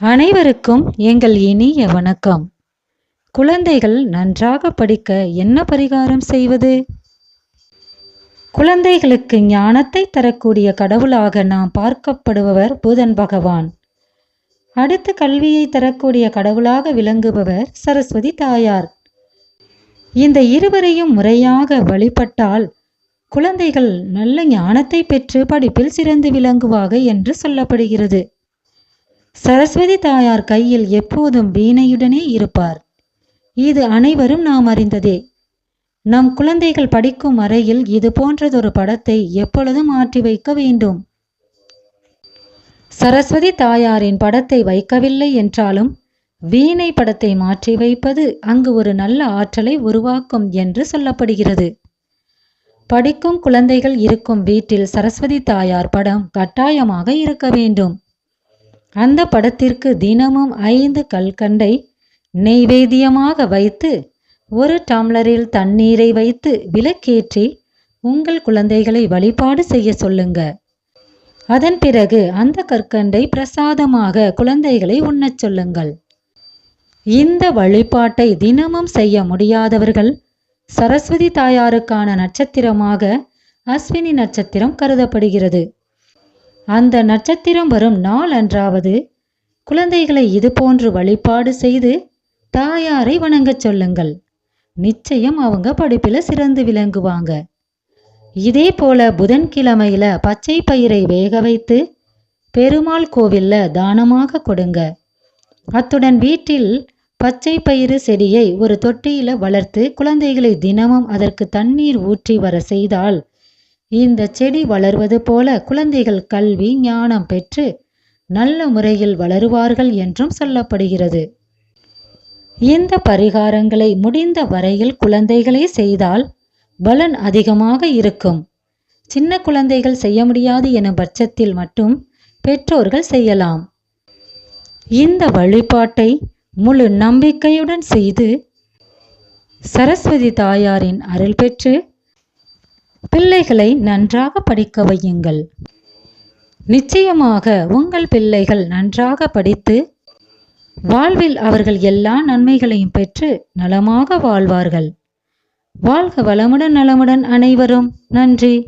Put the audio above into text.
அனைவருக்கும் எங்கள் இனிய வணக்கம். குழந்தைகள் நன்றாக படிக்க என்ன பரிகாரம் செய்வது? குழந்தைகளுக்கு ஞானத்தை தரக்கூடிய கடவுளாக நாம் பார்க்கப்படுபவர் புதன் பகவான். அடுத்து கல்வியை தரக்கூடிய கடவுளாக விளங்குபவர் சரஸ்வதி தாயார். இந்த இருவரையும் முறையாக வழிபட்டால் குழந்தைகள் நல்ல ஞானத்தை பெற்று படிப்பில் சிறந்து விளங்குவாக என்று சொல்லப்படுகிறது. சரஸ்வதி தாயார் கையில் எப்போதும் வீணையுடனே இருப்பார். இது அனைவரும் நாம் அறிந்ததே. நம் குழந்தைகள் படிக்கும் அறையில் இது போன்றதொரு படத்தை எப்பொழுதும் மாற்றி வைக்க வேண்டும். சரஸ்வதி தாயாரின் படத்தை வைக்கவில்லை என்றாலும் வீணை படத்தை மாற்றி வைப்பது அங்கு ஒரு நல்ல ஆற்றலை உருவாக்கும் என்று சொல்லப்படுகிறது. படிக்கும் குழந்தைகள் இருக்கும் வீட்டில் சரஸ்வதி தாயார் படம் கட்டாயமாக இருக்க வேண்டும். அந்த படத்திற்கு தினமும் ஐந்து கல்கண்டை நெய்வேத்தியமாக வைத்து ஒரு டம்ளரில் தண்ணீரை வைத்து விளக்கேற்றி உங்கள் குழந்தைகளை வழிபாடு செய்ய சொல்லுங்க. அதன் பிறகு அந்த கற்கண்டை பிரசாதமாக குழந்தைகளை உண்ணச் சொல்லுங்கள். இந்த வழிபாட்டை தினமும் செய்ய முடியாதவர்கள் சரஸ்வதி தாயாருக்கான நட்சத்திரமாக அஸ்வினி நட்சத்திரம் கருதப்படுகிறது. அந்த நட்சத்திரம் வரும் நாள் அன்றாவது குழந்தைகளை இதுபோன்று வழிபாடு செய்து தாயாரை வணங்கச் சொல்லுங்கள். நிச்சயம் அவங்க படிப்பில் சிறந்து விளங்குவாங்க. இதே போல புதன்கிழமையில பச்சை பயிரை வேக வைத்து பெருமாள் கோவில்ல தானமாக கொடுங்க. அத்துடன் வீட்டில் பச்சை பயிறு செடியை ஒரு தொட்டியில வளர்த்து குழந்தைகளை தினமும் அதற்கு தண்ணீர் ஊற்றி வர செய்தால் இந்த செடி வளர்வது போல குழந்தைகள் கல்வி ஞானம் பெற்று நல்ல முறையில் வளருவார்கள் என்றும் சொல்லப்படுகிறது. இந்த பரிகாரங்களை முடிந்த வரையில் குழந்தைகளே செய்தால் பலன் அதிகமாக இருக்கும். சின்ன குழந்தைகள் செய்ய முடியாது எனும் பட்சத்தில் மட்டும் பெற்றோர்கள் செய்யலாம். இந்த வழிபாட்டை முழு நம்பிக்கையுடன் செய்து சரஸ்வதி தாயாரின் அருள் பெற்று பிள்ளைகளை நன்றாக படிக்க வையுங்கள். நிச்சயமாக உங்கள் பிள்ளைகள் நன்றாக படித்து வாழ்வில் அவர்கள் எல்லா நன்மைகளையும் பெற்று நலமாக வாழ்வார்கள். வாழ்க வளமுடன் நலமுடன் அனைவரும். நன்றி.